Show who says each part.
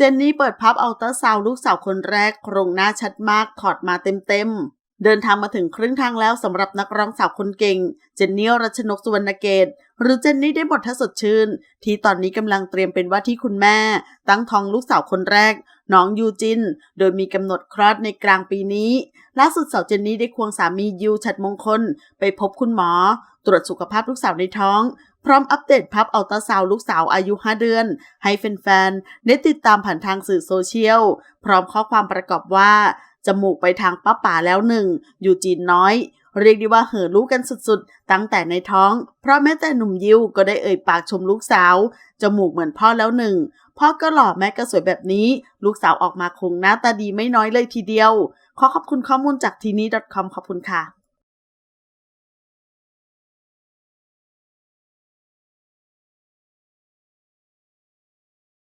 Speaker 1: เจนนี่เปิดพับอัลตราซาวลูกสาวคนแรกโครงหน้าชัดมากถอดมาเต็มๆ เดินทางมาถึงครึ่งทางแล้วสำหรับนักร้องสาวคนเก่ง เจนนี่รัชนกสุวรรณเกต หรือเจนนี่ได้หมดถ้าสดชื่น ที่ตอนนี้กำลังเตรียมเป็นว่าที่คุณแม่ ตั้งท้องลูกสาวคนแรก น้องยูจิน โดยมีกำหนดคลอดในกลางปีนี้ล่าสุดสาวเจนนี่ได้ควงสามียูชัดมงคล ไปพบคุณหมอ ตรวจสุขภาพลูกสาวในท้อง พร้อมอัปเดตภาพอัลตราซาวลูกสาวอายุ 5 เดือน ให้แฟนๆได้ติดตามผ่านทางสื่อโซเชียล พร้อมข้อความประกอบว่า จมูกไปทางป้าป่าแล้วหนึ่ง อยู่จีนน้อย เรียกได้ว่าเห่อลูกกันสุดๆ ตั้งแต่ในท้อง เพราะแม้แต่หนุ่มยิวก็ได้เอ่ยปากชมลูกสาว จมูกเหมือนพ่อแล้วหนึ่ง พ่อก็หล่อแม่ก็สวยแบบนี้ ลูกสาวออกมาคงหน้าตาดีไม่น้อยเลยทีเดียว ขอขอบคุณข้อมูลจากทีนี้ .com ขอบคุณค่ะ